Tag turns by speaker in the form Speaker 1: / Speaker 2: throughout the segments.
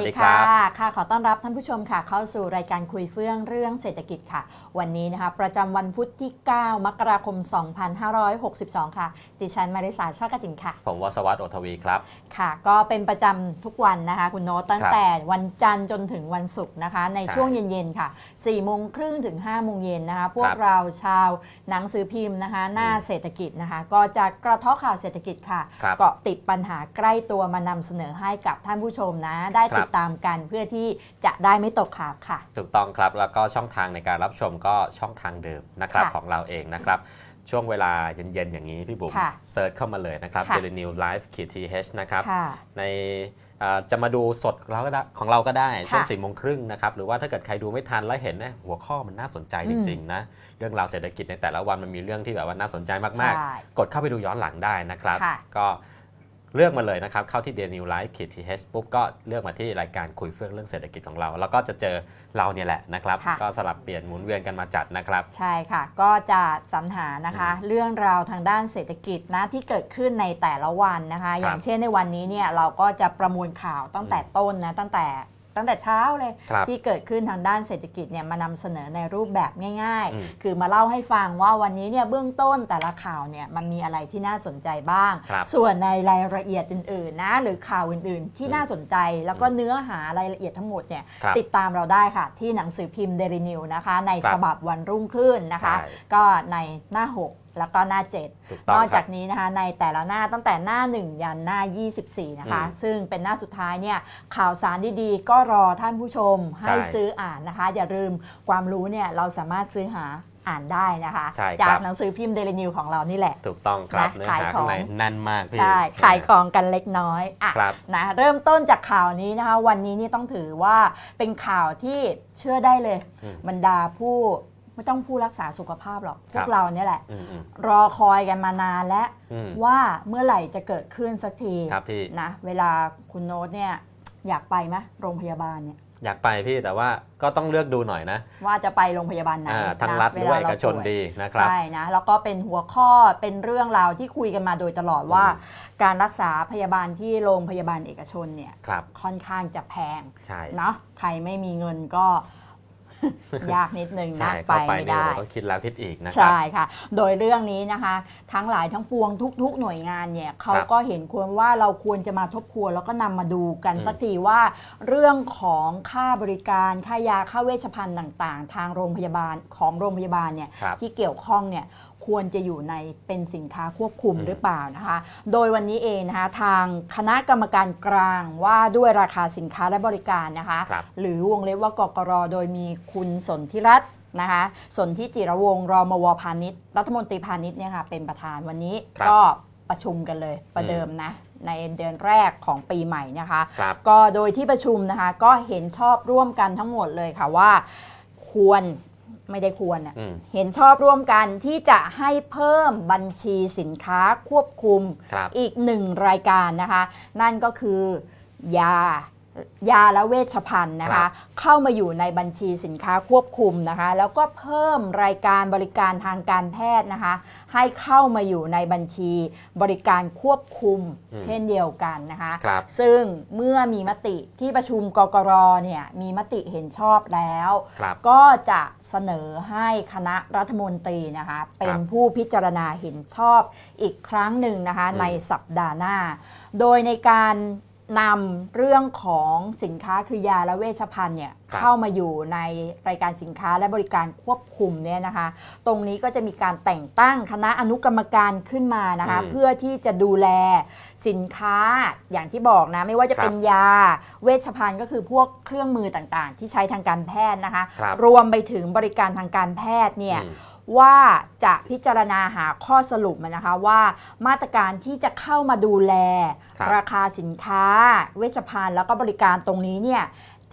Speaker 1: สวัสดีค่ะค่ะ ขอต้อนรับท่านผู้ชมค่ะ เข้าสู่รายการคุยเฟื่องเรื่องเศรษฐกิจค่ะ วันนี้นะคะประจำวันพุธที่ 9 มกราคม 2562 ค่ะ ดิฉันมาริสาชากตินค่ะ
Speaker 2: ผมวสวัสดิ์โอทวีครับ
Speaker 1: ค่ะ ก็เป็นประจำทุกวันนะคะ คุณโน้ตตั้งแต่วันจันทร์จนถึงวันศุกร์นะคะ ในช่วงเย็นๆค่ะ4โมงครึ่งถึง5โมงเย็นนะคะ พวกเราชาวหนังสือพิมพ์นะคะ หน้าเศรษฐกิจนะคะ ก็จะกระเทาะข่าวเศรษฐกิจค่ะ เกาะติดปัญหาใกล้ตัวมานำเสนอให้กับท่านผู้ชมนะ ได้ติดตามกันเพื่อที่จะได้ไม่ตกข่าวค่ะ
Speaker 2: ถูกต้องครับแล้วก็ช่องทางในการรับชมก็ช่องทางเดิมนะครับของเราเองนะครับช่วงเวลาเย็น ๆ อย่างนี้พี่บุ๋มเซิร์ชเข้ามาเลยนะครับ Daily New Live ขีดทีเนะครับ ในจะมาดูสดเราก็ได้ของเราก็ได้ช่วงสี่โมงครึ่งนะครับ หรือว่าถ้าเกิดใครดูไม่ทันแล้วเห็นนะหัวข้อมันน่าสนใจจริง ๆ นะ เรื่องราวเศรษฐกิจในแต่ละวันมันมีเรื่องที่แบบว่าน่าสนใจมาก ๆ กดเข้าไปดูย้อนหลังได้นะครับ ก็ เลือกมาเลยนะครับ เข้าที่ Daily New Life ขีดทีเปุ๊บก็เลือกมาที่รายการคุยเฟื่องเรื่องเศรษฐกิจของเรา แล้วก็จะเจอเราเนี่ยแหละนะครับก็สลับเปลี่ยนหมุนเวียนกันมาจัดนะครับ
Speaker 1: ใช่ค่ะ ก็จะสรรหานะคะ เรื่องราวทางด้านเศรษฐกิจนะที่เกิดขึ้นในแต่ละวันนะคะ อย่างเช่นในวันนี้เนี่ยเราก็จะประมวลข่าวตั้งแต่ต้นนะตั้งแต่ ตั้งแต่เช้าเลยที่เกิดขึ้นทางด้านเศรษฐกิจเนี่ยมานำเสนอในรูปแบบง่าย ๆ คือมาเล่าให้ฟังว่าวันนี้เนี่ยเบื้องต้นแต่ละข่าวเนี่ยมันมีอะไรที่น่าสนใจบ้าง ส่วนในรายละเอียดอื่นๆนะหรือข่าวอื่นๆ ที่น่าสนใจแล้วก็เนื้อหารายละเอียดทั้งหมดเนี่ยติดตามเราได้ค่ะ ที่หนังสือพิมพ์เดลินิวนะคะในฉบับวันรุ่งขึ้นนะคะ ก็ในหน้า 6แล้วก็หน้า 7 นอกจากนี้นะคะในแต่ละหน้าตั้งแต่หน้า 1 ยันหน้า 24 นะคะ ซึ่งเป็นหน้าสุดท้ายเนี่ยข่าวสารดีๆ ก็รอท่านผู้ชมให้ซื้ออ่านนะคะ อย่าลืมความรู้เนี่ยเราสามารถซื้อหาอ่านได้นะคะ จากหนังสือพิมพ์เดลินิวของเรานี่แหละ
Speaker 2: ถูกต้องครับเนื้อหาข้างในแน่นมาก
Speaker 1: พี่ใช่ขายของกันเล็กน้อยอะนะเริ่มต้นจากข่าวนี้นะคะ วันนี้นี่ต้องถือว่าเป็นข่าวที่เชื่อได้เลย บรรดาผู้ ไม่ต้องผู้รักษาสุขภาพหรอก พวกเราเนี่ยแหละ รอคอยกันมานานแล้ว ว่าเมื่อไหร่จะเกิดขึ้นสักทีนะ เวลาคุณโน้ตเนี่ยอยากไปไหมโรงพยาบาลเนี่ย
Speaker 2: อยากไปพี่แต่ว่าก็ต้องเลือกดูหน่อยนะ
Speaker 1: ว่าจะไปโรงพยาบาลไหน
Speaker 2: ทางรัฐด้วยเอกชนดีนะครับ
Speaker 1: ใช่นะแล้วก็เป็นหัวข้อเป็นเรื่องราวที่คุยกันมาโดยตลอดว่า การรักษาพยาบาลที่โรงพยาบาลเอกชนเนี่ยค่อนข้างจะแพงเนาะใครไม่มีเงินก็ ยากนิดนึงนะไปไม่ได้
Speaker 2: ก็คิดแล้วคิดอีกนะ
Speaker 1: ใช่ค่ะ โดยเรื่องนี้นะคะ ทั้งหลายทั้งปวงทุก ๆ หน่วยงานเนี่ยเขาก็เห็นควรว่าเราควรจะมาทบทวนแล้วก็นำมาดูกันสักทีว่า เรื่องของค่าบริการค่ายาค่าเวชภัณฑ์ต่าง ๆ ทางโรงพยาบาลของโรงพยาบาลเนี่ยที่เกี่ยวข้องเนี่ยควรจะอยู่ในเป็นสินค้าควบคุมหรือเปล่านะคะ โดยวันนี้เองนะคะทางคณะกรรมการกลางว่าด้วยราคาสินค้าและบริการนะคะครหรือวงเล็บว่ากกรโดยมีคุณสนธิรัตน์นะคะสนธิจิรวงศ์รมวพาณิชย์รัฐมนตรีพาณิชย์เนี่ยค่ะเป็นประธานวันนี้ก็ประชุมกันเลยประเดิมนะในเดือนแรกของปีใหม่นะคะก็โดยที่ประชุมนะคะก็เห็นชอบร่วมกันทั้งหมดเลยค่ะว่า ควร ไม่ได้ควรเห็นชอบร่วมกันที่จะให้เพิ่มบัญชีสินค้าควบคุมอีกหนึ่งรายการนะคะ นั่นก็คือยา ยาและเวชภัณฑ์นะคะ เข้ามาอยู่ในบัญชีสินค้าควบคุมนะคะ แล้วก็เพิ่มรายการบริการทางการแพทย์นะคะ ให้เข้ามาอยู่ในบัญชีบริการควบคุมเช่นเดียวกันนะคะคซึ่งเมื่อมีมติที่ประชุมกกรเนี่ยมีมติเห็นชอบแล้ว ก็จะเสนอให้คณะรัฐมนตรีนะคะ เป็นผู้พิจารณาเห็นชอบอีกครั้งหนึ่งนะคะในสัปดาห์หน้า โดยในการ นำเรื่องของสินค้าคือยาและเวชภัณฑ์เนี่ยเข้ามาอยู่ในรายการสินค้าและบริการควบคุมเนี่ยนะคะ ตรงนี้ก็จะมีการแต่งตั้งคณะอนุกรรมการขึ้นมานะคะเพื่อที่จะดูแลสินค้าอย่างที่บอกนะไม่ว่าจะเป็นยาเวชภัณฑ์ก็คือพวกเครื่องมือต่างๆ ที่ใช้ทางการแพทย์นะคะรรวมไปถึงบริการทางการแพทย์เนี่ย ว่าจะพิจารณาหาข้อสรุปมันนะคะว่ามาตรการที่จะเข้ามาดูแลรราคาสินค้า เวชภัณฑ์แล้วก็บริการตรงนี้เนี่ย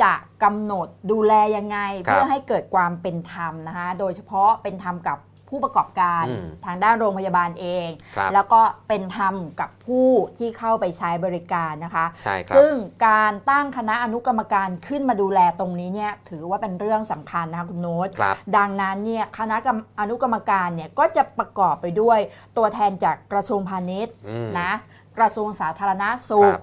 Speaker 1: จะกำหนดดูแลยังไง เพื่อให้เกิดความเป็นธรรมนะคะโดยเฉพาะเป็นธรรมกับ ผู้ประกอบการทางด้านโรงพยาบาลเอง แล้วก็เป็นธรรมกับผู้ที่เข้าไปใช้บริการนะคะซึ่งการตั้งคณะอนุกรรมการขึ้นมาดูแลตรงนี้เนี่ยถือว่าเป็นเรื่องสำคัญนะคะคุณโน้ตดังนั้นเนี่ยคณะอนุกรรมการเนี่ยก็จะประกอบไปด้วยตัวแทนจากกระทรวงพาณิชย์นะกระทรวงสาธารณาสุข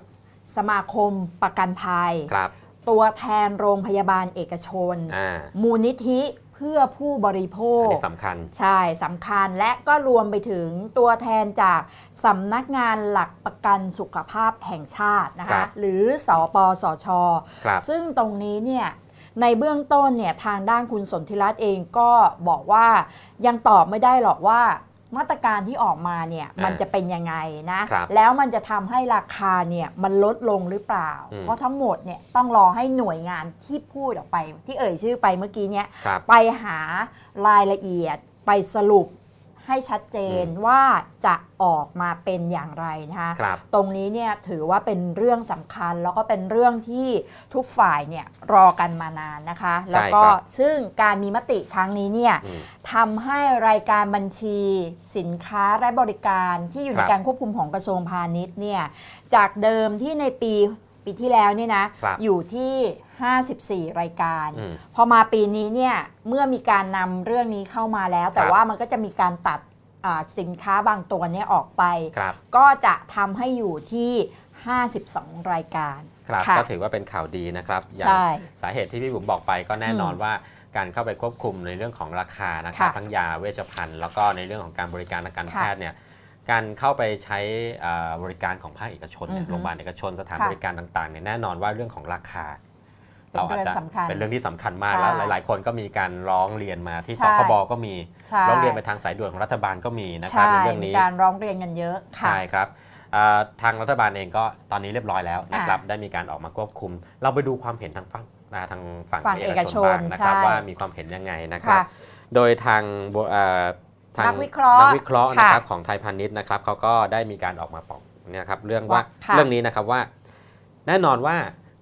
Speaker 1: สมาคมประกันภัย
Speaker 2: ครับ
Speaker 1: ตัวแทนโรงพยาบาลเอกชน
Speaker 2: อ่า
Speaker 1: มูลนิธิ เพื่อผู้บริโภ
Speaker 2: อัน
Speaker 1: ค
Speaker 2: นี้สำคัญ
Speaker 1: ใช่สำคัญและก็รวมไปถึงตัวแทนจากสำนักงานหลักประกันสุขภาพแห่งชาตินะ
Speaker 2: ครั
Speaker 1: คะ
Speaker 2: บ
Speaker 1: หรือสอปสช
Speaker 2: ครับ
Speaker 1: ซึ่งตรงนี้เนี่ยในเบื้องต้นเนี่ยทางด้านคุณสนธิรัตน์เองก็บอกว่ายังตอบไม่ได้หรอกว่า มาตรการที่ออกมาเนี่ย
Speaker 2: อ่ามั
Speaker 1: มันจะเป็นยังไงนะ
Speaker 2: ครับ
Speaker 1: แล้วมันจะทำให้ราคาเนี่ยมันลดลงหรือเปล่า
Speaker 2: อืม
Speaker 1: เพราะทั้งหมดเนี่ยต้องรอให้หน่วยงานที่พูดออกไป ที่เอ่ยชื่อไปเมื่อกี้เนี่ย
Speaker 2: ครับ
Speaker 1: ไปหารายละเอียดไปสรุป ให้ชัดเจน
Speaker 2: อืม
Speaker 1: ว่าจะออกมาเป็นอย่างไรนะคะ
Speaker 2: ครับ
Speaker 1: ตรงนี้เนี่ยถือว่าเป็นเรื่องสำคัญ แล้วก็เป็นเรื่องที่ทุกฝ่ายเนี่ยรอกันมานานนะคะ แล้วก็
Speaker 2: ครับ
Speaker 1: ซึ่งการมีมติครั้งนี้เนี่ย
Speaker 2: อืม
Speaker 1: ทำให้รายการบัญชีสินค้าและบริการที่อยู่
Speaker 2: ค
Speaker 1: ใน
Speaker 2: รับ
Speaker 1: การควบคุมของกระทรวงพาณิชย์เนี่ยจากเดิมที่ในปีปีที่แล้วเนี่ยนะครับอยู่ที่ 54 รายการ
Speaker 2: อืม
Speaker 1: พอมาปีนี้เนี่ยเมื่อมีการนำเรื่องนี้เข้ามาแล้ว แต่
Speaker 2: ครับ
Speaker 1: ว่ามันก็จะมีการตัดอ่าสินค้าบางตัวเนี้ออกไป
Speaker 2: ครับ
Speaker 1: ก็จะทำให้อยู่ที่ 52 รายการ
Speaker 2: ครับ
Speaker 1: ค่ะ
Speaker 2: ก็ถือว่าเป็นข่าวดีนะครับอย่าง
Speaker 1: ใช่
Speaker 2: สาเหตุที่พี่บุ๋มบอกไปก็แน่นอน
Speaker 1: อืม
Speaker 2: ว่าการเข้าไปควบคุมในเรื่องของราคานะครับ
Speaker 1: ค่ะ
Speaker 2: ทั้งยาเวชภัณฑ์แล้วก็ในเรื่องของการบริการทางการ
Speaker 1: ค่ะ
Speaker 2: แพทย์เนี่ยการเข้าไปใช้อ่าบริการของภาคเอกชนเนี่ย
Speaker 1: อือฮึ
Speaker 2: โรงพยาบาลเอกชนสถาน
Speaker 1: ค่ะ
Speaker 2: บริการต่างๆเนี่ยแน่นอนว่าเรื่องของราคา
Speaker 1: เป็น
Speaker 2: เราอาจจะ
Speaker 1: เรื่องสำคัญ
Speaker 2: เป็นเรื่องที่สำคัญมาก
Speaker 1: ใช่
Speaker 2: แล้วหลาย ๆ คนก็มีการร้องเรียนมาที่
Speaker 1: ใช่
Speaker 2: สคบก็มี
Speaker 1: ใช่
Speaker 2: ร้องเรียนไปทางสายด่วนของรัฐบาลก็มีนะครับ
Speaker 1: ใช่
Speaker 2: ในเรื่อง
Speaker 1: มี
Speaker 2: นี้
Speaker 1: การร้องเรียนกันเยอะค่ะ
Speaker 2: ใช่ครับอ่าทางรัฐบาลเองก็ตอนนี้เรียบร้อยแล้วนะครับ
Speaker 1: อ่า
Speaker 2: ได้มีการออกมาควบคุม เราไปดูความเห็นทางฝั่งนะทางฝั่ง
Speaker 1: ฝั่ง
Speaker 2: เอกชน
Speaker 1: เอกชน
Speaker 2: บ้างนะครับ
Speaker 1: ใช่
Speaker 2: ว่ามีความเห็นยังไงนะครับ
Speaker 1: ค่ะ
Speaker 2: โดยทางบอ่าทาง
Speaker 1: นักวิเคราะห์
Speaker 2: นักวิเคราะห์นะครับ
Speaker 1: ค่ะ
Speaker 2: ของไทยพาณิชย์นะครับเขาก็ได้มีการออกมาบอกเนะครับเรื่องว่า
Speaker 1: ค่ะ
Speaker 2: เรื่องนี้นะครับว่า แน่นอนว่า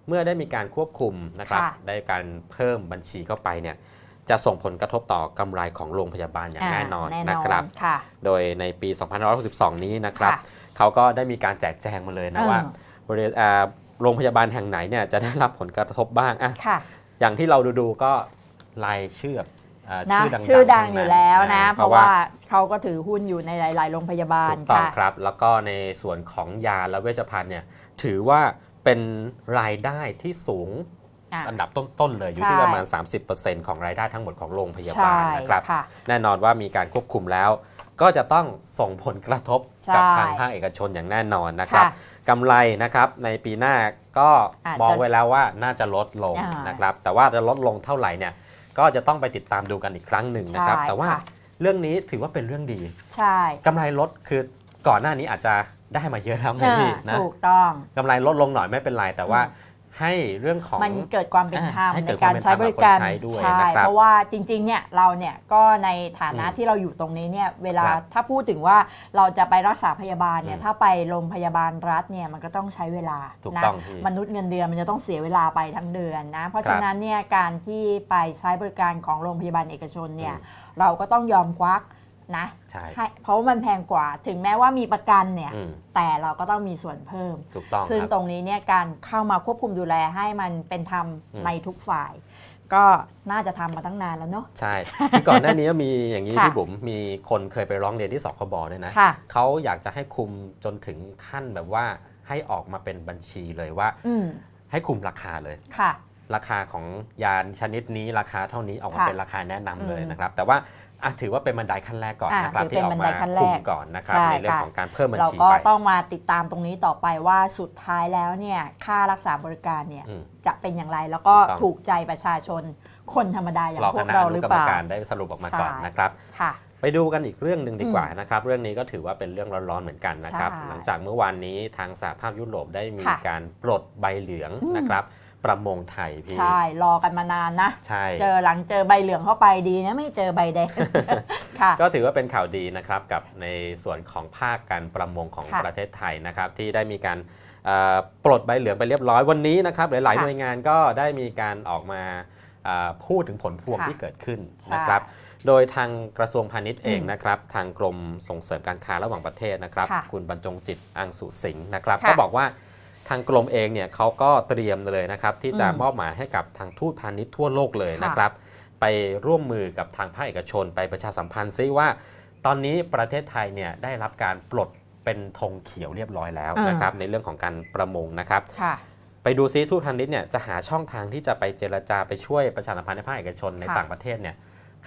Speaker 2: เมื่อได้มีการควบคุมนะครับ
Speaker 1: ค่ะ
Speaker 2: ได้การเพิ่มบัญชีเข้าไปเนี่ยจะส่งผลกระทบต่อกำไรของโรงพยาบาลอย่างแน่นอน
Speaker 1: แน่น
Speaker 2: นะ
Speaker 1: อน
Speaker 2: ครับ
Speaker 1: ค่ะ
Speaker 2: โดยในปี 2562 นี้นะครับ
Speaker 1: ค่ะ
Speaker 2: เขาก็ได้มีการแจกแจงมาเลยนะ
Speaker 1: เออ
Speaker 2: ว่าบริอ่าโรงพยาบาลแห่งไหนเนี่ยจะได้รับผลกระทบบ้างอะ
Speaker 1: ค่ะ
Speaker 2: อย่างที่เราดูๆก็รายชื่อแบบอ่า
Speaker 1: นะ
Speaker 2: ชื่อดังๆ
Speaker 1: ชื่อดัง
Speaker 2: ทั้
Speaker 1: อยู่แล้วนะ
Speaker 2: อ่
Speaker 1: เพราะว่าเขาก็ถือหุ้นอยู่ในหลาย ๆ โรงพยาบาล
Speaker 2: ถูกต้อง
Speaker 1: ค่ะ
Speaker 2: ครับ แล้วก็ในส่วนของยาและเวชภัณฑ์เนี่ยถือว่า เป็นรายได้ที่สูง
Speaker 1: อะ
Speaker 2: อันดับต้น ๆ เลยอยู่ที่
Speaker 1: ใช่
Speaker 2: ประมาณ 30%ของรายได้ทั้งหมดของโรงพยาบาล
Speaker 1: ใช่
Speaker 2: นะครับ
Speaker 1: ค่ะ
Speaker 2: แน่นอนว่ามีการควบคุมแล้ว ก็จะต้องส่งผลกระทบกับ
Speaker 1: ใช่
Speaker 2: ทางภาคเอกชนอย่างแน่นอนนะครับ
Speaker 1: ค่ะ
Speaker 2: กำไรนะครับในปีหน้าก็
Speaker 1: อาจจะ
Speaker 2: มองไว้แล้วว่าน่าจะลดลง
Speaker 1: อ่าน
Speaker 2: นะครับแต่ว่าจะลดลงเท่าไหร่เนี่ยก็จะต้องไปติดตามดูกันอีกครั้งหนึ่งนะครับ
Speaker 1: ใช่
Speaker 2: แต่ว่า
Speaker 1: ค่ะ
Speaker 2: เรื่องนี้ถือว่าเป็นเรื่องดี
Speaker 1: ใช่
Speaker 2: กำไรลดคือก่อนหน้านี้อาจจะ ได้มาเยอะแล้วนะพี่นะ
Speaker 1: ถูกต้อง
Speaker 2: กำไรลดลงหน่อยไม่เป็นไรแต่ว่าให้เรื่องของ
Speaker 1: มันเกิดความเป็นธรรม
Speaker 2: ให้เกิ
Speaker 1: ใน
Speaker 2: ด
Speaker 1: การใช้บริการ
Speaker 2: ความเป็นธรรมกับคนใช้ด้วย
Speaker 1: ใช่
Speaker 2: นะครับ
Speaker 1: เพราะว่าจริงๆเนี่ยเราเนี่ยก็ในฐานะ
Speaker 2: อืม
Speaker 1: ที่เราอยู่ตรงนี้เนี่ยเวลา
Speaker 2: ครับ
Speaker 1: ถ้าพูดถึงว่าเราจะไปรักษาพยาบาลเนี่ย
Speaker 2: อืม
Speaker 1: ถ้าไปโรงพยาบาลรัฐเนี่ยมันก็ต้องใช้เวลา
Speaker 2: ถูก
Speaker 1: นะ
Speaker 2: ต้องพี่
Speaker 1: มนุษย์เงินเดือนมันจะต้องเสียเวลาไปทั้งเดือนนะเพราะ
Speaker 2: ครับ
Speaker 1: ฉะนั้นเนี่ยการที่ไปใช้บริการของโรงพยาบาลเอกชนเนี่ย
Speaker 2: อืม
Speaker 1: เราก็ต้องยอมควัก นะ
Speaker 2: ใช่
Speaker 1: ให้เพราะว่ามันแพงกว่าถึงแม้ว่ามีประกันเนี่ย
Speaker 2: อืม
Speaker 1: แต่เราก็ต้องมีส่วนเพิ่ม
Speaker 2: ถูกต้อง
Speaker 1: ซึ่ง
Speaker 2: ครับ
Speaker 1: ตรงนี้เนี่ยการเข้ามาควบคุมดูแลให้มันเป็นธรรม
Speaker 2: อืม
Speaker 1: ในทุกฝ่าย ก็น่าจะทำมาตั้งนานแล้วเนาะ
Speaker 2: ใช่ที่ก่อนหน้านี้ก็มีอย่างนี้
Speaker 1: ค่ะ
Speaker 2: พี่บุ๋มมีคนเคยไปร้องเรียนที่สคบด้วยนะ
Speaker 1: ค่ะ
Speaker 2: เขาอยากจะให้คุมจนถึงขั้นแบบว่าให้ออกมาเป็นบัญชีเลยว่า
Speaker 1: อืม
Speaker 2: ให้คุมราคาเลย
Speaker 1: ค่ะ
Speaker 2: ราคาของยาชนิดนี้ราคาเท่านี้ออกมา
Speaker 1: ค่ะ
Speaker 2: เป็นราคาแนะนำเลย
Speaker 1: อืม
Speaker 2: นะครับ แต่ว่า อะถือว่าเป็นบันไดขั้นแรกก่อน
Speaker 1: อะ
Speaker 2: นะครับ
Speaker 1: ถือ
Speaker 2: ที่
Speaker 1: เป็น
Speaker 2: ออก
Speaker 1: บันได
Speaker 2: มา
Speaker 1: ขั้นแรก
Speaker 2: คุมก่อนนะครับ
Speaker 1: ใช่
Speaker 2: ในเรื่อง
Speaker 1: ค่ะ
Speaker 2: ของการเพิ่มบัญ
Speaker 1: เรา
Speaker 2: ชี
Speaker 1: ก็
Speaker 2: ไป
Speaker 1: ต้องมาติดตามตรงนี้ต่อไปว่าสุดท้ายแล้วเนี่ยค่ารักษาบริการเนี่ย
Speaker 2: อืม
Speaker 1: จะเป็นอย่างไรแล้วก็
Speaker 2: ถูกต้อง
Speaker 1: ถูกใจประชาชนคนธรรมดาอย่าง
Speaker 2: รอ
Speaker 1: พ
Speaker 2: คว
Speaker 1: ก
Speaker 2: ณะ
Speaker 1: เรา
Speaker 2: อ
Speaker 1: ห
Speaker 2: นุ
Speaker 1: รือก
Speaker 2: ร
Speaker 1: เป
Speaker 2: รม
Speaker 1: ล่า
Speaker 2: การได้สรุปออกมาก่อน
Speaker 1: ใช่
Speaker 2: นะครับ
Speaker 1: ค่ะ
Speaker 2: ไปดูกันอีกเรื่องหนึ่งดีกว่า
Speaker 1: อืม
Speaker 2: นะครับ เรื่องนี้ก็ถือว่าเป็นเรื่องร้อนๆเหมือนกันนะครับ
Speaker 1: ใช่
Speaker 2: หลังจากเมื่อวานนี้ทางสหภาพยุโรปได้มี
Speaker 1: ค่ะ
Speaker 2: การปลดใบเหลือง
Speaker 1: อืม
Speaker 2: นะครับ ประมงไทยพี่
Speaker 1: ใช่ รอกันมานานนะ
Speaker 2: ใช่
Speaker 1: เจอหลังเจอใบเหลืองเข้าไปดีนะ ไม่เจอใบแดง ค่ะ
Speaker 2: ก็ถือว่าเป็นข่าวดีนะครับกับในส่วนของภาคการประมงของ
Speaker 1: ค่ะ
Speaker 2: ประเทศไทยนะครับ ที่ได้มีการเอ่อปลดใบเหลืองไปเรียบร้อยวันนี้นะครับหลายๆ
Speaker 1: ค่ะ
Speaker 2: หน่วยงานก็ได้มีการออกมาเอ่อพูดถึงผลพวง
Speaker 1: ค่ะ
Speaker 2: ที่เกิดขึ้น
Speaker 1: ใช่
Speaker 2: นะครับ โดยทางกระทรวงพาณิชย์เอง
Speaker 1: อืม
Speaker 2: นะครับ ทางกรมส่งเสริมการค้าระหว่างประเทศนะครับ
Speaker 1: ค่ะ
Speaker 2: คุณบรรจงจิตอังสุสิงห์นะครับ
Speaker 1: ค่ะ
Speaker 2: ก็บอกว่า ทางกรมเองเนี่ยเขาก็เตรียมเลยนะครับที่จะ
Speaker 1: อืม
Speaker 2: มอบหมายให้กับทางทูตพาณิชย์ทั่วโลกเลย
Speaker 1: ค่ะ
Speaker 2: นะครับ ไปร่วมมือกับทางภาคเอกชน ไปประชาสัมพันธ์ซิว่า ตอนนี้ประเทศไทยเนี่ยได้รับการปลดเป็นธงเขียวเรียบร้อยแล้วนะครับในเรื่องของการประมงนะครับไปดูซิทูตพันนิดเนี่ยจะหาช่องทางที่จะไปเจรจาไปช่วยประชาสัมพันธ์ในภาคเอกชนในต่างประเทศเนี่ย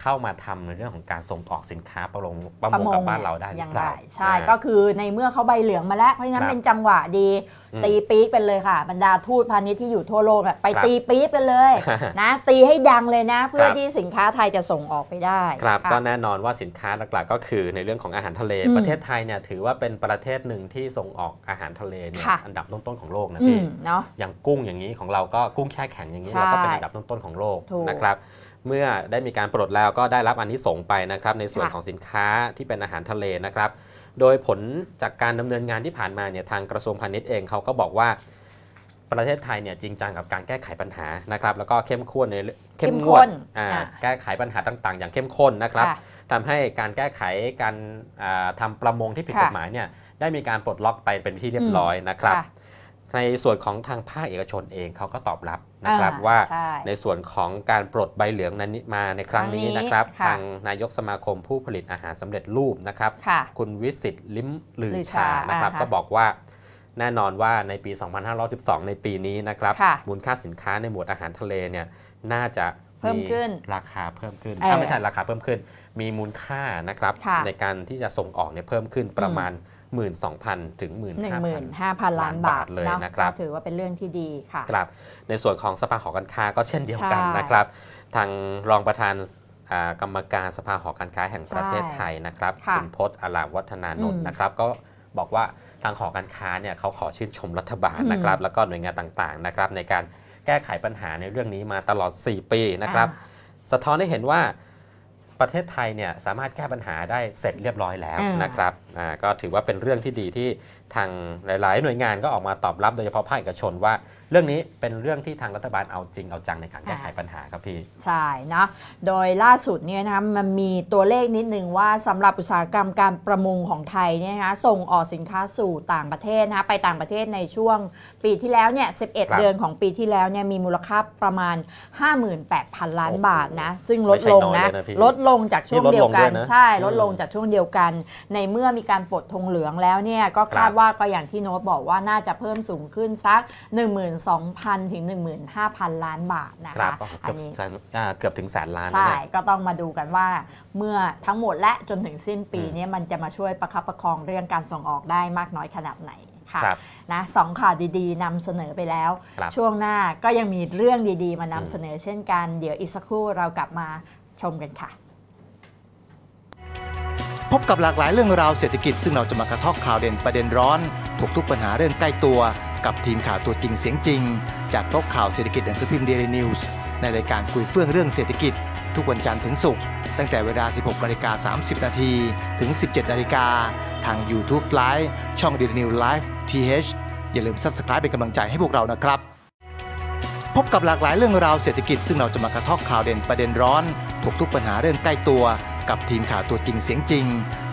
Speaker 2: เข้ามาทำในเรื่องของการส่งออกสินค้าประมงประมงกับบ้านเราได้หรือเปล่า
Speaker 1: ใช่ ก็คือในเมื่อเขาใบเหลืองมาแล้ว เพราะฉะนั้นเป็นจังหวะดี ตีปี๊กเป็นเลยค่ะ บรรดาทูตพาณิชย์ที่อยู่ทั่วโลกไปตีปี๊กกันเลยนะตีให้ดังเลยนะ เพื่อที่สินค้าไทยจะส่งออกไปได้
Speaker 2: ครับก็แน่นอนว่าสินค้าหลักๆ ก็คือในเรื่องของอาหารทะเล ประเทศไทยเนี่ยถือว่าเป็นประเทศหนึ่งที่ส่งออกอาหารทะเลเนี่ยอันดับต้นๆของโลกนะพี่อย่างกุ้งอย่างนี้ของเราก็กุ้งแช่แข็งอย่างนี้เราก็เป็นอันดับต้นๆของโลกนะครับ เมื่อได้มีการปลดแล้วก็ได้รับอันนี้ส่งไปนะครับ ในส่วนของสินค้าที่เป็นอาหารทะเลนะครับ โดยผลจากการดำเนินงานที่ผ่านมาเนี่ยทางกระทรวงพาณิชย์เองเขาก็บอกว่าประเทศไทยเนี่ยจริงจังกับการแก้ไขปัญหานะครับ แล้วก็เข้มข้นใน
Speaker 1: เข้มข้น
Speaker 2: แก้ไขปัญหาต่างๆ อย่างเข้มข้นนะครับทำให้การแก้ไขการทำประมงที่ผิดกฎหมายเนี่ยได้มีการปลดล็อกไปเป็นที่เรียบร้อยนะครับ ในส่วนของทางภาคเอกชนเองเขาก็ตอบรับนะครับว่าในส่วนของการปลดใบเหลืองนั้นมาในครั้งนี้นะครับ ทางนายกสมาคมผู้ผลิตอาหารสำเร็จรูปนะครับ คุณวิสิตลิมลือชานะครับ ก็บอกว่าแน่นอนว่าในปี 2512 ในปีนี้นะครับ มูลค่าสินค้าในหมวดอาหารทะเลเนี่ยน่าจะ
Speaker 1: เพิ่มขึ้น
Speaker 2: ราคาเพิ่มขึ้นไม่ใช่ราคาเพิ่มขึ้น มีมูลค่านะครับในการที่จะส่งออกเนี่ยเพิ่มขึ้นประมาณ 12,000 ถึง
Speaker 1: 15,000 ล้านบาทเลยนะครับถือว่าเป็นเรื่องที่ดีค่ะ
Speaker 2: ครับในส่วนของสภาหอการค้าก็เช่นเดียวกันนะครับ ทางรองประธานกรรมการสภาหอการค้าแห่งประเทศไทยนะครับคุณพจน์อลาวัฒนานนท์นะครับ ก็บอกว่าทางหอการค้าเนี่ยเขาขอชื่นชมรัฐบาลนะครับ แล้วก็หน่วยงานต่างๆนะครับ ในการแก้ไขปัญหาในเรื่องนี้มาตลอด 4 ปีนะครับ สะท้อนให้เห็นว่าประเทศไทยเนี่ยสามารถแก้ปัญหาได้เสร็จเรียบร้อยแล้วนะครับ ก็ถือว่าเป็นเรื่องที่ดีที่ทางหลาย ๆ หน่วยงานก็ออกมาตอบรับโดยเฉพาะภาคเอกชนว่า เรื่องนี้เป็นเรื่องที่ทางรัฐบาลเอาจริงเอาจังในการแก้ไขปัญหาครับพี่
Speaker 1: ใช่นะโดยล่าสุดเนี่ยนะคะมันมีตัวเลขนิดนึงว่าสำหรับอุตสาหกรรมการประมงของไทยเนี่ยนะคะส่งออกสินค้าสู่ต่างประเทศนะคะไปต่างประเทศในช่วงปีที่แล้วเนี่ย 11 เดือนของปีที่แล้วเนี่ยมีมูลค่าประมาณ 58,000 ล้านบาทนะซึ่งลดลงนะลดลงจากช่วงเดียวกันใช่ลดลงจากช่วงเดียวกัน ในเมื่อมีการปลดธงเหลืองแล้วเนี่ยก็คาดว่าก็อย่างที่โน้ตบอกว่าน่าจะเพิ่มสูงขึ้นสัก 12,000 ถึง 15,000 ล้านบาทนะคะ
Speaker 2: อันนี้เกือบถึงแสนล้าน
Speaker 1: ใช่ก็ต้องมาดูกันว่าเมื่อทั้งหมดและจนถึงสิ้นปีนี้มันจะมาช่วยประคับประคองเรื่องการส่งออกได้มากน้อยขนาดไหนค่ะนะสองข่าวดีๆนำเสนอไปแล้ว ช่วงหน้าก็ยังมีเรื่องดีๆ มานำเสนอเช่นกัน เดี๋ยวอีกสักครู่เรากลับมาชมกันค่ะ
Speaker 3: พ บกับหลากหลายเรื่องราวเศรษฐกิจซึ่งเราจะมากระทอกข่าวเด่นประเด็นร้อนถกทุกปัญหาเรื่องใกล้ตัว กับทีมข่าวตัวจริงเสียงจริง จากโต๊ะข่าวเศรษฐกิจหนังสือพิมพ์เดลีนิวส์ในรายการคุยเฟื่องเรื่องเศรษฐกิจ ทุกวันจันทร์ถึงศุกร์ตั้งแต่เวลา 16นาฬิกา30 นาทีถึง 17นาฬิกาทาง YouTube Live ช่อง d ด i l y New Live TH อย่าลืม Subscribe เป็นกำลังใจให้พวกเรานะครับ พบกับหลากหลายเรื่องราวเศรษฐกิจ ซึ่งเราจะมากระทอกข่าวเด่นประเด็นร้อนถกทุกปัญหาเรื่องใกล้ตัว กับทีมข่าวตัวจริงเสียงจริง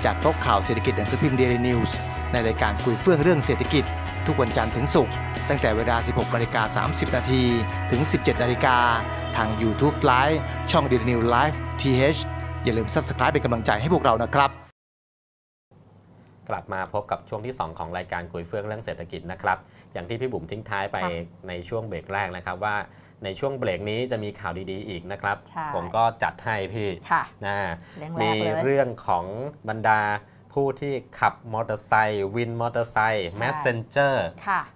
Speaker 3: จากโต๊ะข่าวเศรษฐกิจหนังสือพิมพ์เดลีนิวส์ในรายการคุยเฟื่องเรื่องเศรษฐกิจ ทุกวันจันทร์ถึงศุกร์ตั้งแต่เวลา 16นาฬิกา30 นาทีถึง 17นาฬิกาทาง YouTube Live ช่อง d ด i l y New Live TH อย่าลืม Subscribe เป็นกำลังใจให้พวกเรานะครับ
Speaker 2: กลับมาพบกับช่วงที่ 2 ของรายการคุยเฟื่องเรื่องเศรษฐกิจนะครับ อย่างที่พี่บุ๋มทิ้งท้ายไปในช่วงเบรกแรกนะครับว่า ในช่วงเบรกนี้จะมีข่าวดีๆอีกนะครับ ผมก็จัดให้พี่นะมีเรื่องของบรรดาผู้ที่ขับมอเตอร์ไซค์วินมอเตอร์ไซค์แมสเซนเจอร์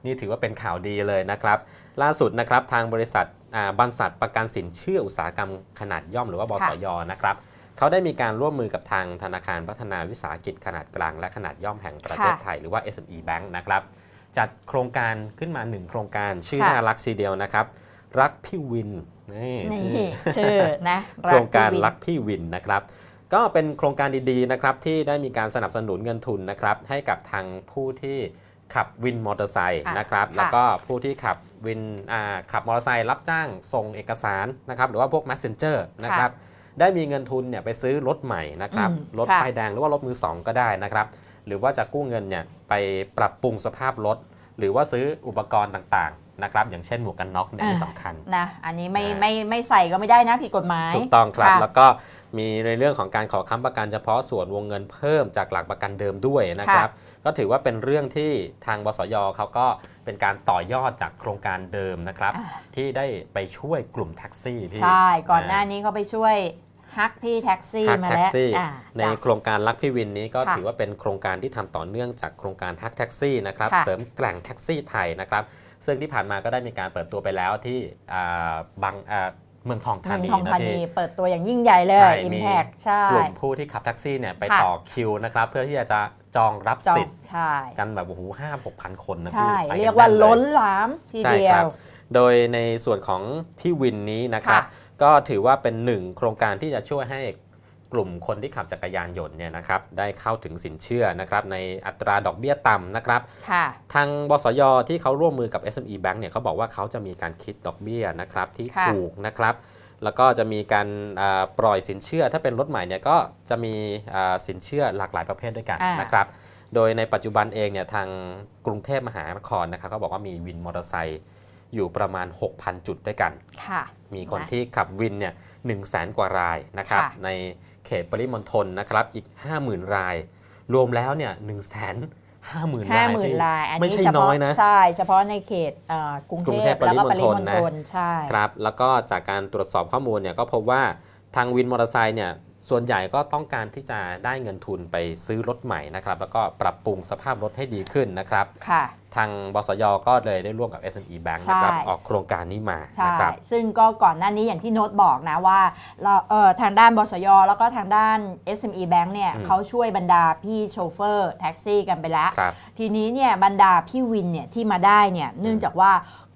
Speaker 2: นี่ถือว่าเป็นข่าวดีเลยนะครับ ล่าสุดนะครับทางบริษัทบรรษัทประกันสินเชื่ออุตสาหกรรมขนาดย่อมหรือว่าบสยนะครับเขาได้มีการร่วมมือกับทางธนาคารพัฒนาวิสาหกิจขนาดกลางและขนาดย่อมแห่งประเทศไทยหรือว่า SME Bank นะครับจัดโครงการขึ้นมา 1 โครงการชื่อน่ารักทีเดียวนะครับ รักพี่วิน
Speaker 1: นี่ชื่อนะ
Speaker 2: โครงการรักพี่วินนะครับ ก็เป็นโครงการดีๆนะครับที่ได้มีการสนับสนุนเงินทุนนะครับให้กับทางผู้ที่ขับวินมอเตอร์ไซค์นะครับแล้วก็ผู้ที่ขับวินขับมอเตอร์ไซค์รับจ้างส่งเอกสารนะครับหรือว่าพวก messenger นะครับได้มีเงินทุนเนี่ยไปซื้อรถใหม่นะครับรถป้ายแดงหรือว่ารถมือสองก็ได้นะครับหรือว่าจะกู้เงินเนี่ยไปปรับปรุงสภาพรถหรือว่าซื้ออุปกรณ์ต่าง นะครับอย่างเช่นหมวกกันน็อกเนี่ยสำคัญ
Speaker 1: นะอันนี้ไม่ไม่ไม่ใส่ก็ไม่ได้นะผิดกฎหมาย
Speaker 2: ถูกต้องครับ แล้วก็มีในเรื่องของการขอค้ำประกันเฉพาะส่วนวงเงินเพิ่มจากหลักประกันเดิมด้วยนะครับ ก็ถือว่าเป็นเรื่องที่ทางบสยเขาก็เป็นการต่อยอดจากโครงการเดิมนะครับ ที่ได้ไปช่วยกลุ่มแท็กซี่พี่
Speaker 1: ใช่ ก่อนหน้านี้เขาไปช่วยฮักพี่แท็กซี่มาแล้ว
Speaker 2: ในโครงการรักพี่วินนี้ก็ถือว่าเป็นโครงการที่ทำต่อเนื่องจากโครงการฮักแท็กซี่นะครับเสริมแกล่งแท็กซี่ไทยนะครับ ซึ่งที่ผ่านมาก็ได้มีการเปิดตัวไปแล้วที่บางเมืองทองธานีเมือง
Speaker 1: ทองธานีเปิดตัวอย่างยิ่งใหญ่เลยอิมแพกใช่
Speaker 2: กลุ่มผู้ที่ขับแท็กซี่เนี่ยไปต่อคิวนะครับเพื่อที่จะจองรับสิทธิ์กันแบบโอ้โหห้าหกพันคนนะ
Speaker 1: พี่เรียกว่าล้นหลามทีเดียว
Speaker 2: โดยในส่วนของพี่วินนี้นะครับ ก็ถือว่าเป็นหนึ่งโครงการที่จะช่วยให้ กลุ่มคนที่ขับจักรยานยนต์เนี่ยนะครับได้เข้าถึงสินเชื่อนะครับในอัตราดอกเบี้ยต่ำนะครับทางบสยที่เขาร่วมมือกับ SME Bank เนี่ยเขาบอกว่าเขาจะมีการคิดดอกเบี้ยนะครับที่ถูกนะครับแล้วก็จะมีการปล่อยสินเชื่อถ้าเป็นรถใหม่เนี่ยก็จะมีสินเชื่อหลากหลายประเภทด้วยกันนะครับโดยในปัจจุบันเองเนี่ยทางกรุงเทพมหานครนะครับเขาบอกว่ามีวินมอเตอร์ไซค์อยู่ประมาณ 6,000 จุดด้วยกัน มีคนที่ขับวินเนี่ยหนึ่งแสนกว่ารายนะครับใน เขตปริมณฑลนะครับอีก 50,000 ราย รวมแล้วเนี่ยหนึ่งแสนห้าหมื่นราย
Speaker 1: ราย
Speaker 2: ไม่ใช่น้อยนะ
Speaker 1: ใช่เฉพาะในเขตกรุงเทพแล้วก็ปริมณฑลใช่
Speaker 2: ครับแล้วก็จากการตรวจสอบข้อมูลเนี่ยก็พบว่าทางวินมอเตอร์ไซค์เนี่ย ส่วนใหญ่ก็ต้องการที่จะได้เงินทุนไปซื้อรถใหม่นะครับแล้วก็ปรับปรุงสภาพรถให้ดีขึ้นนะครับ
Speaker 1: ค่ะ
Speaker 2: ทางบสยก็เลยได้ร่วมกับ SME Bank นะครับออกโครงการนี้มานะครับ
Speaker 1: ซึ่งก็ก่อนหน้านี้อย่างที่โน้ตบอกนะว่าเราเอ่อทางด้านบสยแล้วก็ทางด้าน SME Bank เนี่ยเขาช่วยบรรดาพี่โชเฟอร์แท็กซี่กันไปแล้ว ทีนี้เนี่ยบรรดาพี่วินเนี่ยที่มาได้เนี่ยเนื่องจากว่า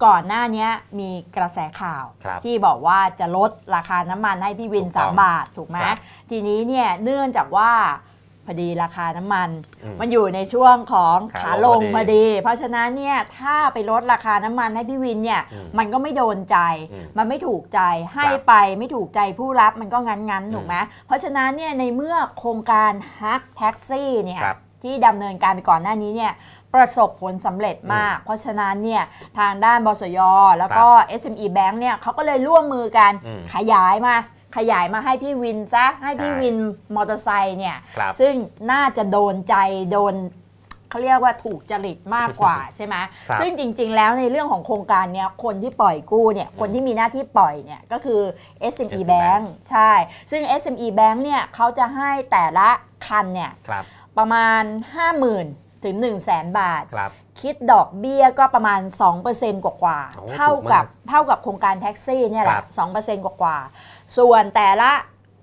Speaker 1: ก่อนหน้านี้มีกระแสข่าวที่บอกว่าจะลดราคาน้ำมันให้พี่วิน 3 บาทถูกไหมทีนี้เนี่ยเนื่องจากว่าพอดีราคาน้ำมัน มันอยู่ในช่วงของขาลงพอดี เพราะฉะนั้นเนี่ยถ้าไปลดราคาน้ำมันให้พี่วินเนี่ยมันก็ไม่โดนใจ มันไม่ถูกใจให้ไปไม่ถูกใจผู้รับมันก็งั้นงั้นถูกไหมเพราะฉะนั้นเนี่ยในเมื่อโครงการฮักแท็กซี่เนี่ยที่ดำเนินการไปก่อนหน้านี้เนี่ย ประสบผลสำเร็จมาก เพราะฉะนั้นเนี่ยทางด้านบสยแล้วก็ SME Bank เนี่ยเขาก็เลยร่วมมือกันขยายมาขยายมาให้พี่วินซะให้พี่วินมอเตอร์ไซค์เนี่ยซึ่งน่าจะโดนใจโดนเขาเรียกว่าถูกจริตมากกว่าใช่ไหมซึ่งจริง ๆ แล้วในเรื่องของโครงการเนี้ยคนที่ปล่อยกู้เนี่ยคนที่มีหน้าที่ปล่อยเนี่ยก็คือ SME Bank ใช่ ซึ่ง SME Bank เนี่ยเขาจะให้แต่ละคันเนี่ยประมาณ 50,000 ถึง 1 0 0 0 0แสนบาทคิดดอกเบี้ยก็ประมาณ 2%กว่าๆเท่ากับเท่ากับโครงการแท็กซี่เนี่ยแหละ2%กว่าๆส่วนแต่ละ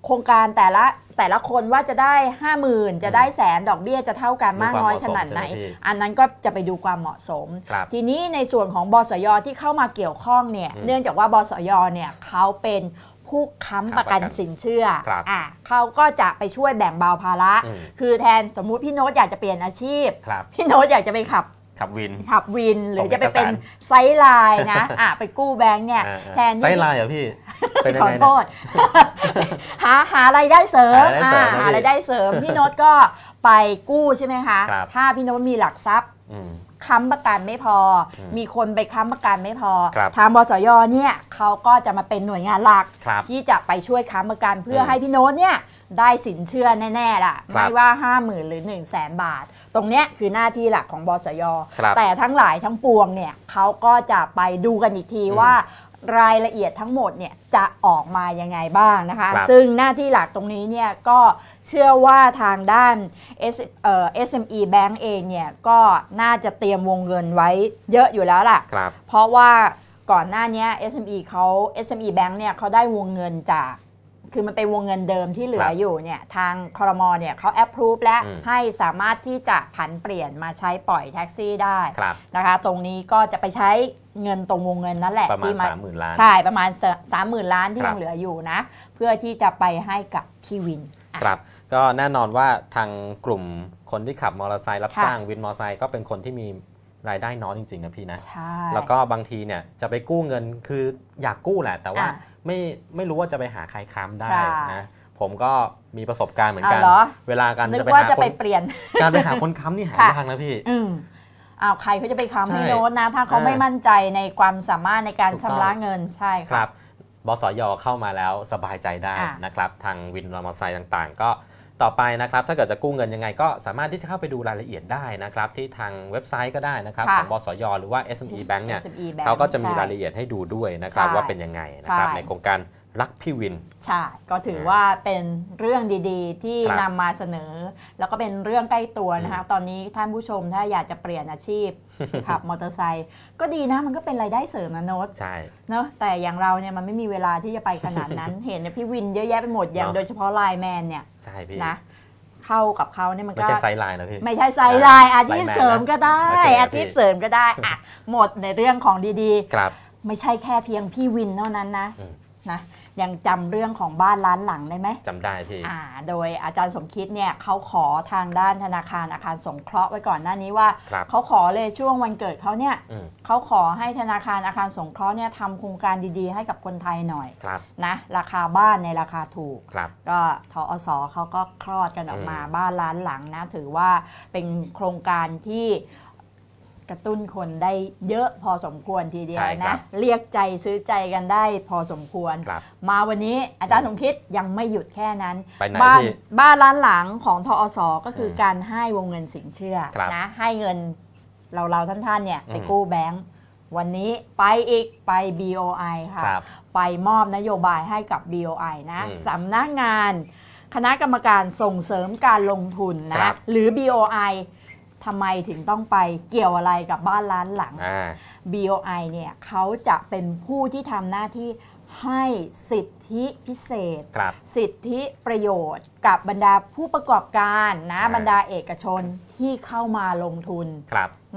Speaker 1: โครงการแต่ละแต่ละคนว่าจะได้ 5 0,000 จะได้แสนดอกเบี้ยจะเท่ากันมากน้อยขนาดไหนอันนั้นก็จะไปดูความเหมาะสมทีนี้ในส่วนของบสยที่เข้ามาเกี่ยวข้องเนี่ยเนื่องจากว่าบสยเนี่ยเขาเป็น ผู้ค้ำประกันสินเชื่ออะเขาก็จะไปช่วยแบ่งเบาภาระ คือแทนสมมุติพี่โน้ตอยากจะเปลี่ยนอาชีพ พี่โน้ตอยากจะไปขับ
Speaker 2: ขับวิน
Speaker 1: ขับวินหรือจะไปเป็นไซส์ไลน์นะอะไปกู้แบงค์เนี่ยแทน
Speaker 2: ไซส์ไลน์เหรอพี่
Speaker 1: ขอโทษหาหาอะไรได้เสริมหาอะไรได้เสริมพี่โน้ตก็ไปกู้ใช่ไหมคะ ถ้าพี่โน้ตมีหลักทรัพย์ ค้ำประกันไม่พอ มีคนไปค้ำประกันไม่พอ ทางบสยเนี่ยเขาก็จะมาเป็นหน่วยงานหลัก ที่จะไปช่วยค้ำประกันเพื่อให้พี่โน้ตเนี่ยได้สินเชื่อแน่ๆล่ะ ไม่ว่า 5 0,000 หรือ 1 0 0 0 0แสนบาท ตรงเนี้ยคือหน้าที่หลักของบสย แต่ทั้งหลายทั้งปวงเนี่ยเขาก็จะไปดูกันอีกทีว่า รายละเอียดทั้งหมดเนี่ยจะออกมายังไงบ้างนะคะ ซึ่งหน้าที่หลักตรงนี้เนี่ยก็เชื่อว่าทางด้าน S เอ่อ SME Bank เองเนี่ยก็น่าจะเตรียมวงเงินไว้เยอะอยู่แล้วล่ะ เพราะว่าก่อนหน้านี้ SME เขา SME Bank เนี่ยเขาได้วงเงินจาก คือมันเป็นวงเงินเดิมที่เหลืออยู่เนี่ยทางคอรมอเนี่ยเขาแอปพรูฟและให้สามารถที่จะผันเปลี่ยนมาใช้ปล่อยแท็กซี่ได้นะคะตรงนี้ก็จะไปใช้เงินตรงวงเงินนั่นแหละ
Speaker 2: ที่มาสามหมื่นล้าน
Speaker 1: ใช่ประมาณสามหมื่นล้านที่ยังเหลืออยู่นะเพื่อที่จะไปให้กับพี่วิน
Speaker 2: ครับก็แน่นอนว่าทางกลุ่มคนที่ขับมอเตอร์ไซค์รับจ้างวินมอเตอร์ไซค์ก็เป็นคนที่มี รายได้น้อยจริงๆนะพี่นะแล้วก็บางทีเนี่ยจะไปกู้เงินคืออยากกู้แหละ แต่ว่าไม่ไม่รู้ว่าจะไปหาใครค้ำได้นะผมก็มีประสบการณ์เหมือนกันเวลาการ
Speaker 1: จะไปหาคนเปลี่ยน
Speaker 2: การไปหาคนค้ำนี่หายากนะพี่
Speaker 1: อ้าวใครเขาจะไปค้ำให้โน้ตนะ ถ้าเขาไม่มั่นใจในความสามารถในการชำระเงินใช่
Speaker 2: ครับบสยเข้ามาแล้วสบายใจได้นะครับ ทางวินมอเตอร์ไซค์ต่างๆ ก็ ต่อไปนะครับถ้าเกิดจะกู้เงินยังไงก็สามารถที่จะเข้าไปดูรายละเอียดได้นะครับ ที่ทางเว็บไซต์ก็ได้นะครับของบสยหรือว่า SME Bank เนี่ยเขาก็จะมีรายละเอียดให้ดูด้วยนะครับว่าเป็นยังไงนะครับในโครงการ รักพี่วิน
Speaker 1: ใช่ ก็ถือว่าเป็นเรื่องดีๆ ที่นำมาเสนอ แล้วก็เป็นเรื่องใกล้ตัวนะคะตอนนี้ท่านผู้ชมถ้าอยากจะเปลี่ยนอาชีพขับมอเตอร์ไซค์ก็ดีนะมันก็เป็นรายได้เสริมนะโน้ต
Speaker 2: ใช่
Speaker 1: เนาะแต่อย่างเราเนี่ยมันไม่มีเวลาที่จะไปขนาดนั้น เห็นพี่วินเยอะแยะไปหมดอย่างโดยเฉพาะไลน์แมนเนี่ย
Speaker 2: ใช่พี่
Speaker 1: นะเข้ากับเขาเนี่ยมันก็ไม่
Speaker 2: ใช่ไซไลน์นะพี่
Speaker 1: ไม่ใช่ไซไลน์อาชีพเสริมก็ได้ อาชีพเสริมก็ได้อะหมดในเรื่องของดี
Speaker 2: ๆครับ
Speaker 1: ไม่ใช่แค่เพียงพี่วินเท่านั้นนะนะ ยังจำเรื่องของบ้านร้านหลังได้ไหม
Speaker 2: จำได้พี่
Speaker 1: อ่าโดยอาจารย์สมคิดเนี่ยเขาขอทางด้านธนาคารอาคารสงเคราะห์ไว้ก่อนหน้านี้ว่า เขาขอเลยช่วงวันเกิดเขาเนี่ยเขาขอให้ธนาคารอาคารสงเคราะห์เนี่ยทำโครงการดีๆ ให้กับคนไทยหน่อยนะราคาบ้านในราคาถูก ก็ทอสเขาก็คลอดกันออกมาบ้านร้านหลังนะถือว่าเป็นโครงการที่ กระตุ้นคนได้เยอะพอสมควรทีเดียวนะ เรียกใจซื้อใจกันได้พอสมควรมาวันนี้อาจารย์สมคิดยังไม่หยุดแค่นั้น
Speaker 2: บ้าน
Speaker 1: บ้านร้านหลังของทอสก็คือการให้วงเงินสินเชื่อนะให้เงินเราเราท่านๆเนี่ยไปกู้แบงก์วันนี้ไปอีกไป BOI ค่ะ ไปมอบนโยบายให้กับ BOI นะสำนักงาน คณะกรรมการส่งเสริมการลงทุนนะหรือ BOI ทำไมถึงต้องไปเกี่ยวอะไรกับบ้านร้านหลัง BOI เนี่ยเขาจะเป็นผู้ที่ทำหน้าที่ให้สิทธิพิเศษ สิทธิประโยชน์ กับบรรดาผู้ประกอบการนะบรรดาเอกชนที่เข้ามาลงทุน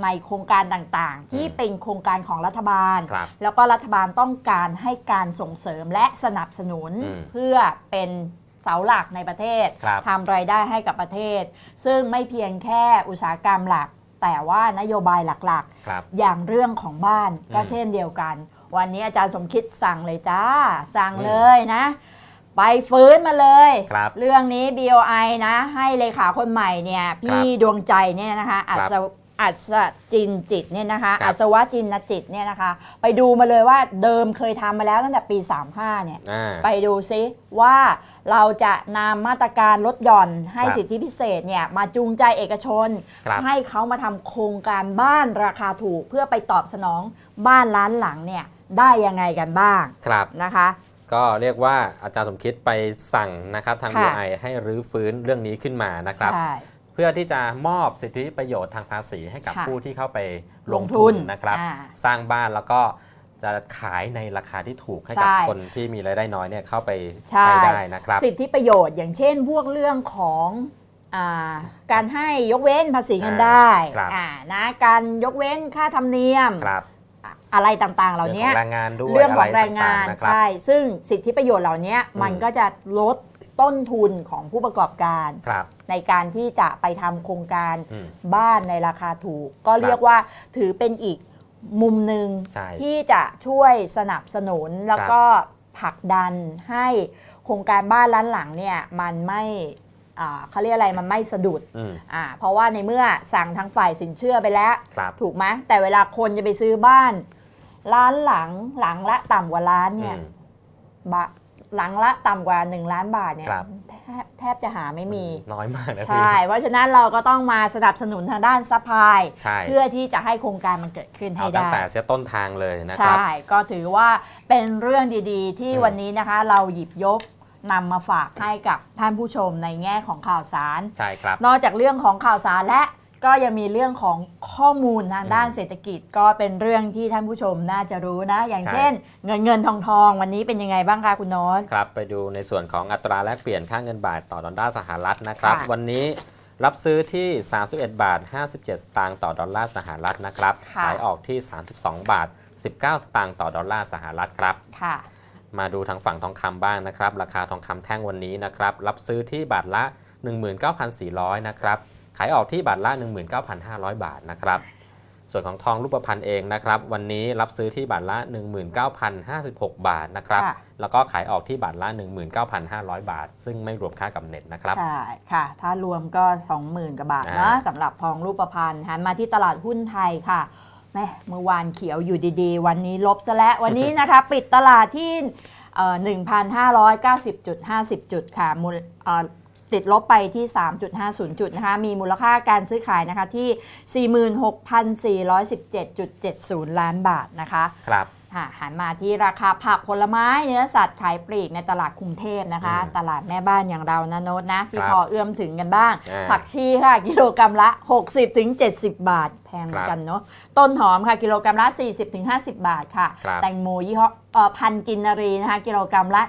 Speaker 1: ในโครงการต่างๆ ที่เป็นโครงการของรัฐบาล แล้วก็รัฐบาลต้องการให้การส่งเสริมและสนับสนุนเพื่อเป็น เสาหลักในประเทศทำรายได้ให้กับประเทศ ซึ่งไม่เพียงแค่อุตสาหกรรมหลัก แต่ว่านโยบายหลักๆ อย่างเรื่องของบ้านก็เช่นเดียวกัน วันนี้อาจารย์สมคิดสั่งเลยจ้า สั่งเลยนะ ไปฟื้นมาเลย
Speaker 2: ร
Speaker 1: เรื่องนี้ BOI นะ ให้เลขาคนใหม่เนี่ยพี่ดวงใจเนี่ยนะคะอัศ อัศจินจิตเนี่ยนะคะอัศวจินจิตเนี่ยนะคะ ไปดูมาเลยว่าเดิมเคยทำมาแล้วตั้งแต่ปี 35เนี่ยไปดูซิว่าเราจะนำมาตรการลดหย่อนให้สิทธิพิเศษเนี่ยมาจูงใจเอกชน ให้เขามาทำโครงการบ้านราคาถูกเพื่อไปตอบสนองบ้านล้านหลังเนี่ยได้ยังไงกันบ้าง
Speaker 2: ครับ
Speaker 1: นะคะ
Speaker 2: ก็เรียกว่าอาจารย์สมคิดไปสั่งนะครับทาง BI ให้รื้อฟื้นเรื่องนี้ขึ้นมานะครับ เพื่อที่จะมอบสิทธิประโยชน์ทางภาษีให้กับผู้ที่เข้าไปลงทุนนะครับสร้างบ้านแล้วก็จะขายในราคาที่ถูกให้กับคนที่มีรายได้น้อยเนี่ยเข้าไปใช้ได้นะครับ
Speaker 1: สิทธิประโยชน์อย่างเช่น พวกเรื่องของการให้ยกเว้นภาษีเงินได้นะการยกเว้นค่าธรรมเนียมอะไรต่างๆ เหล่านี้
Speaker 2: เรื่องของแรงงานด้วย
Speaker 1: เรื่องของแรงงานใช่ ซึ่งสิทธิประโยชน์เหล่านี้มันก็จะลด ต้นทุนของผู้ประกอบการ
Speaker 2: ร
Speaker 1: ในการที่จะไปทำโครงการบ้านในราคาถูก ก็เรียกว่าถือเป็นอีกมุมหนึ่งที่จะช่วยสนับสนุนแล้วก็ผลักดันให้โครงการบ้านล้านหลังเนี่ยมันไม่เขาเรียกอะไรมันไม่สะดุดอ่าเพราะว่าในเมื่อสั่งทางฝ่ายสินเชื่อไปแล้ว ถูกไหมแต่เวลาคนจะไปซื้อบ้าน ล้านหลังหลังละต่ำกว่าล้านเนี่ย หลังละต่ำกว่า 1 ล้านบาทเนี่ยแทบจะหาไม่มี
Speaker 2: น้อยมากนะ
Speaker 1: ใช่ เพราะฉะนั้นเราก็ต้องมาสนับสนุนทางด้านซัพพลายเพื่อที่จะให้โครงการมันเกิดขึ้นให้ได้ตั้
Speaker 2: งแต่เสียต้นทางเลยนะ
Speaker 1: ครับ ใช่ ก็ถือว่าเป็นเรื่องดีๆ ที่วันนี้นะคะเราหยิบยกนำมาฝากให้กับท่านผู้ชมในแง่ของข่าวสาร
Speaker 2: ใช่ครับ
Speaker 1: นอกจากเรื่องของข่าวสารและ ก็ยังมีเรื่องของข้อมูลทางด้านเศรษฐกิจก็เป็นเรื่องที่ท่านผู้ชมน่าจะรู้นะ อย่างเช่น เงินเงินทองทองวันนี้เป็นยังไงบ้างคะคุณโน้ต
Speaker 2: ครับ ไปดูในส่วนของอัตราแลกเปลี่ยนค่าเงินบาทต่อดอลลาร์สหรัฐนะครับ วันนี้รับซื้อที่ 31 บาท 57 สตางค์ต่อดอลลาร์สหรัฐนะครับขายออกที่ 32 บาท 19 สตางค์ต่อดอลลาร์สหรัฐครับ
Speaker 1: ค่ะ
Speaker 2: มาดูทางฝั่งทองคำบ้างนะครับ ราคาทองคำแท่งวันนี้นะครับ รับซื้อที่บาทละ 19,400 นะครับ ขายออกที่บาทละ 19,500 บาทนะครับ ส่วนของทองรูปพรรณเองนะครับ วันนี้รับซื้อที่บาทละ 19,056 บาทนะครับ แล้วก็ขายออกที่บาทละ 19,500 บาท ซึ่งไม่รวมค่ากำเนิดนะครับ
Speaker 1: ใช่ค่ะ ถ้ารวมก็ 20,000กว่าบาทนะสำหรับทองรูปพรรณหันมาที่ตลาดหุ้นไทยค่ะแม่เมื่อวานเขียวอยู่ดีๆ วันนี้ลบซะแล้ววันนี้นะคะ ปิดตลาดที่ 1,590.50 จุดค่ะมูล ติดลบไปที่ 3.50 จุดนะคะ มีมูลค่าการซื้อขายนะคะที่ 46,417.70 ล้านบาทนะคะ
Speaker 2: ครับ
Speaker 1: หันมาที่ราคาผักผลไม้เนื้อสัตว์ขายปลีกในตลาดกรุงเทพนะคะ ตลาดแม่บ้านอย่างเรานะโน้ตนะ ที่พอเอื้อมถึงกันบ้าง ผักชีค่ะ กิโลกรัมละ 60-70 บาทแพงกันเนาะต้นหอมค่ะกิโลกรัมละ 40-50 บาทค่ะ แตงโมยี่ห้อพันกินนารีนะคะกิโลกรัมละ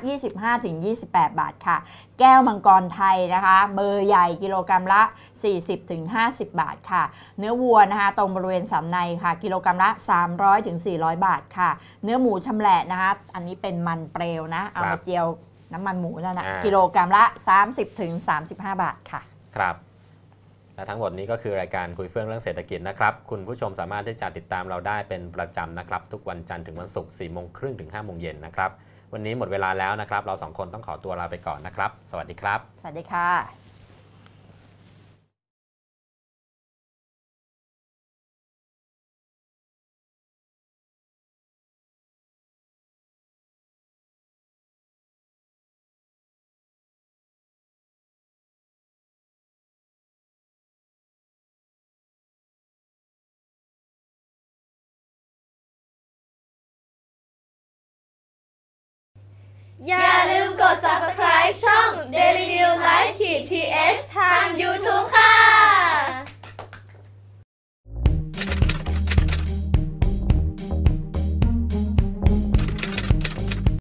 Speaker 1: 25-28 บาทค่ะ แก้วมังกรไทยนะคะ เบอร์ใหญ่กิโลกรัมละ 40-50 บาทค่ะ เนื้อวัวนะคะตรงบริเวณสันในค่ะ กิโลกรัมละ 300-400 บาทค่ะ เนื้อหมูชำแหละนะคะอันนี้เป็นมันเปลวนะเอามาเจียวน้ำมันหมูนั่นนะกิโลกรัมละ 30-35 บาทค่ะ
Speaker 2: ครับ และทั้งหมดนี้ก็คือรายการคุยเฟื่องเรื่องเศรษฐกิจนะครับ คุณผู้ชมสามารถที่จะติดตามเราได้เป็นประจำนะครับ ทุกวันจันทร์ถึงวันศุกร์4โมงครึ่งถึง5โมงเย็นนะครับ วันนี้หมดเวลาแล้วนะครับ เราสองคนต้องขอตัวลาไปก่อนนะครับ สวัสดีครับ
Speaker 1: สวัสดีค่ะ
Speaker 4: อย่าลืมกด subscribe ช่อง Daily New Life ขีด th ทาง YouTube ค่ะ